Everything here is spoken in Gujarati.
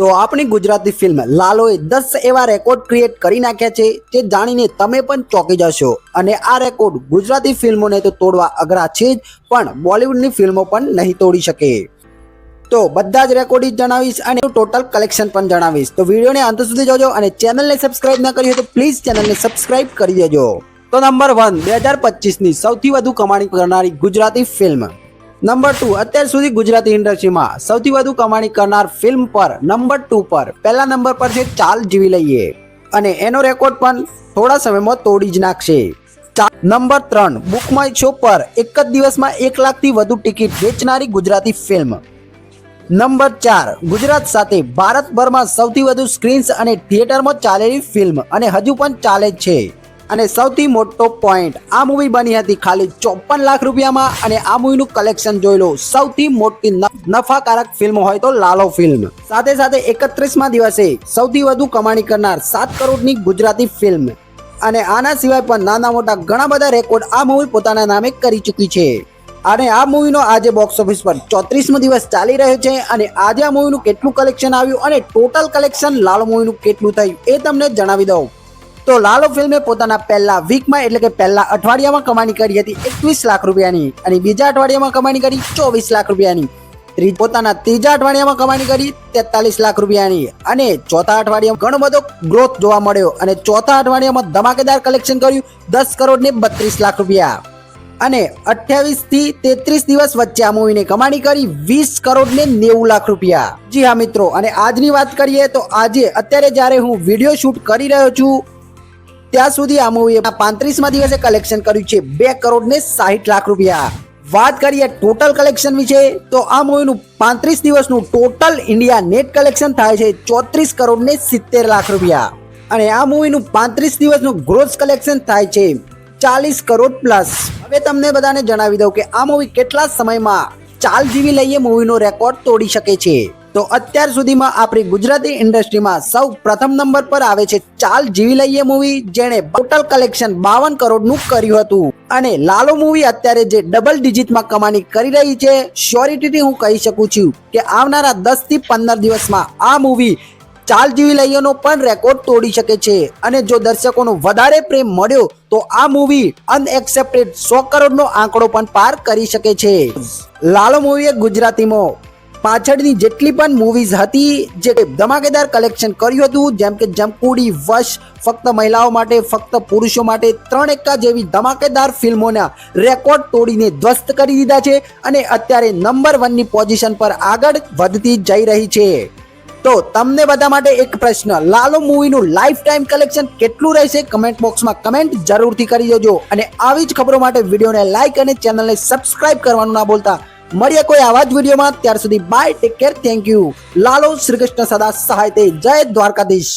તો આપણી ગુજરાતી ફિલ્મ લાલોએ દસ એવા રેકોર્ડ ક્રિએટ કરી નાખ્યા છે જે જાણીને તમે પણ ચોંકી જશો. અને આ રેકોર્ડ ગુજરાતી ફિલ્મોને તો તોડવા અઘરા છે જ, પણ બોલિવૂડની ફિલ્મો પણ નહીં તોડી શકે. તો બધા જ રેકોર્ડિંગ જણાવીશ અને ટોટલ કલેક્શન પણ જણાવીશ. તો વિડીયોને અંત સુધી જોજો અને ચેનલને સબસ્ક્રાઇબ ન કરી હોય તો પ્લીઝ ચેનલને સબસ્ક્રાઇબ કરી દેજો. તો નંબર વન બે હજાર પચીસની સૌથી વધુ કમાણી કરનારી ગુજરાતી ફિલ્મ નંબર ટુ અત્યાર સુધી ગુજરાતી ઇન્ડસ્ટ્રીમાં સૌથી વધુ કમાણી કરનાર ફિલ્મ પર નંબર ટુ પર પહેલા નંબર પર છે ચાલ જીવી લઈએ. અને એનો રેકોર્ડ પણ થોડા સમયમાં તોડી જ નાખશે. નંબર ત્રણ બુક માય શો પર એક જ દિવસમાં એક લાખથી વધુ ટિકિટ વેચનારી ગુજરાતી ફિલ્મ નંબર ચાર, ગુજરાત સાથે ભારતભરમાં સૌથી વધુ સ્ક્રીન્સ અને થિયેટરમાં ચાલેલી ફિલ્મ અને હજુ પણ ચાલે જ છે. અને સૌથી મોટો પોઈન્ટ આ મૂવી બની હતી ખાલી ચોપન લાખ રૂપિયામાં અને આ મૂવીનું કલેક્શન જોઈ લો, સૌથી મોટી નફાકારક ફિલ્મ હોય તો લાલો ફિલ્મ સાથે સાથે એકત્રીસમાં દિવસે સૌથી વધુ કમાણી કરનાર સાત કરોડની ગુજરાતી ફિલ્મ અને આના સિવાય પણ નાના મોટા ઘણા બધા રેકોર્ડ આ મૂવી પોતાના નામે કરી ચૂકી છે. અને આ મૂવીનો આજે બોક્સ ઓફિસ પર ચોત્રીસમો દિવસ ચાલી રહ્યો છે અને આજે આ મૂવીનું કેટલું કલેક્શન આવ્યું અને ટોટલ કલેક્શન લાલો મૂવીનું કેટલું થયું એ તમને જણાવી દઉં. તો લાલો ફિલ્મે પોતાના પહેલા વીકમાં, એટલે કે પહેલા અઠવાડિયામાં કમાણી કરી હતી એકવીસ લાખ રૂપિયાની અને બીજા અઠવાડિયામાં કમાણી કરી ચોવીસ લાખ રૂપિયાની. પોતાના ત્રીજા અઠવાડિયામાં કમાણી કરી તેતાલીસ લાખ રૂપિયાની અને ચોથા અઠવાડિયામાં ઘણો બધો ગ્રોથ જોવા મળ્યો અને ચોથા અઠવાડિયામાં ધમાકેદાર કલેક્શન કર્યું દસ કરોડ ને બત્રીસ લાખ રૂપિયા. અને અઠ્યાવીસથી તેત્રીસ દિવસ વચ્ચે આ મૂવીને કમાણી કરી વીસ કરોડ ને નેવું લાખ રૂપિયા. જી હા મિત્રો, અને આજની વાત કરીએ તો આજે, અત્યારે જ્યારે હું વીડિયો શૂટ કરી રહ્યો છું ત્યાં સુધી આ મૂવીએ પાંત્રીસમાં દિવસે કલેક્શન કર્યું છે. બે કરોડ ને સાહીઠ લાખ રૂપિયા. વાત કરીએ ટોટલ કલેક્શન વિશે, તો આ મૂવીનું પાંત્રીસ દિવસનું ટોટલ ઇન્ડિયા નેટ કલેક્શન થાય છે ચોત્રીસ કરોડ ને સિત્તેર લાખ રૂપિયા. અને આ મૂવીનું પાંત્રીસ દિવસનું ગ્રોસ કલેક્શન થાય છે ચાલીસ કરોડ પ્લસ હવે તમને બધાને જણાવી દઉં કે આ મૂવી કેટલા સમયમાં ચાલ જીવી લઈએ મૂવીનો રેકોર્ડ તોડી શકે છે. તો અત્યાર સુધીમાં આપણી ગુજરાતી ઇન્ડસ્ટ્રીમાં સૌ પ્રથમ નંબર પર આવે છે ચાલ જીવી લઈએ મૂવી જેણે ટોટલ કલેક્શન બાવન કરોડનું કર્યું હતું. અને લાલો મૂવી અત્યારે જે ડબલ ડિજિટમાં કમાણી કરી રહી છે શ્યોરિટીથી હું કહી શકું છું કે આવનારા દસથી પંદર દિવસમાં આ મૂવી ચાલ જીવી લઈએનો પણ રેકોર્ડ તોડી શકે છે. અને જો દર્શકોનો વધારે પ્રેમ મળ્યો, તો આ મૂવી અનએક્સેપ્ટેડ સો કરોડનો આંકડો પણ પાર કરી શકે છે. લાલો મૂવીએ ગુજરાતીમાં પાછળની જેટલી પણ મૂવીઝ હતી, જે ધમાકેદાર કલેક્શન કર્યું હતું, જેમ કે જમકુડી વશ, ફક્ત મહિલાઓ માટે, ફક્ત પુરુષો માટે, ત્રણ એકા જેવી ધમાકેદાર ફિલ્મોના રેકોર્ડ તોડીને ધ્વસ્ત કરી દીધા છે અને અત્યારે નંબર વનની પોઝિશન પર આગળ વધતી જઈ રહી છે. તો તમને બધા માટે એક પ્રશ્ન, લાલો મૂવીનું લાઈફ ટાઈમ કલેક્શન કેટલું રહેશે? કમેન્ટ બોક્સમાં કમેન્ટ જરૂરથી કરી દેજો અને આવી જ ખબરો માટે વિડીયોને લાઈક અને ચેનલને સબસ્ક્રાઇબ કરવાનું ના ભૂલતા. મળીએ કોઈ આવા જ વિડીયોમાં. ત્યાર સુધી bye take care thank you Lalo Shrikrishna સદા સહાય જય દ્વારકાધીશ.